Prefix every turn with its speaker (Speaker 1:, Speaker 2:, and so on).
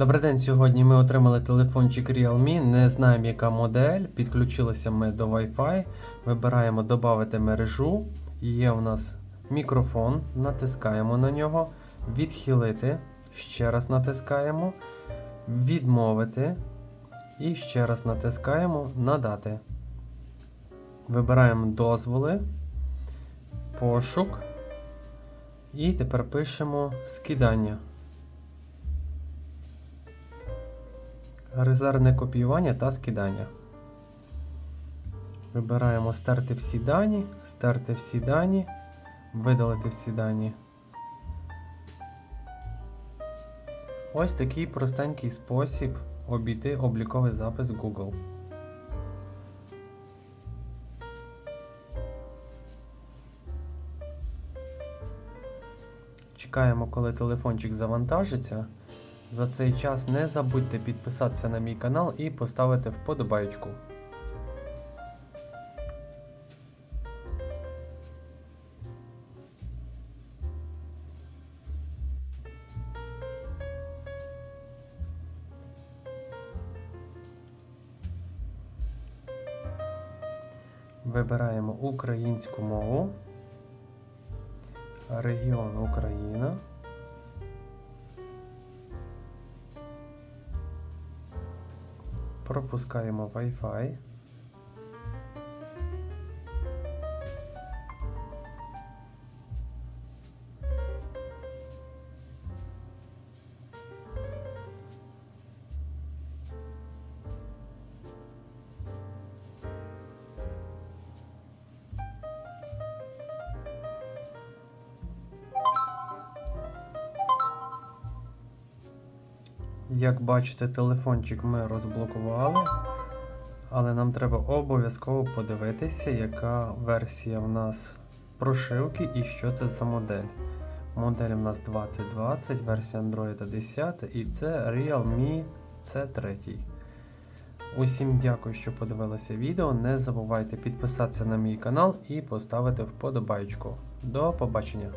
Speaker 1: Добрий день. Сьогодні ми отримали телефончик Realme. Не знаємо, яка модель. Підключилися ми до Wi-Fi. Вибираємо додати мережу. Є у нас мікрофон. Натискаємо на нього. Відхилити. Ще раз натискаємо. Відмовити. І ще раз натискаємо Надати. Вибираємо дозволи. Пошук. І тепер пишемо скидання. Резервне копіювання та скидання. Вибираємо стерти всі дані, стерти всі дані, видалити всі дані. Ось такий простенький спосіб обійти обліковий запис Google. Чекаємо, коли телефончик завантажиться. За цей час не забудьте підписатися на мій канал і поставити вподобайку. Вибираємо українську мову, регіон Україна. Пропускаємо Wi-Fi. Як бачите, телефончик ми розблокували, але нам треба обов'язково подивитися, яка версія в нас прошивки і що це за модель. Модель в нас 2020, версія Android 10 і це Realme C3. Усім дякую, що подивилися відео. Не забувайте підписатися на мій канал і поставити вподобайку. До побачення!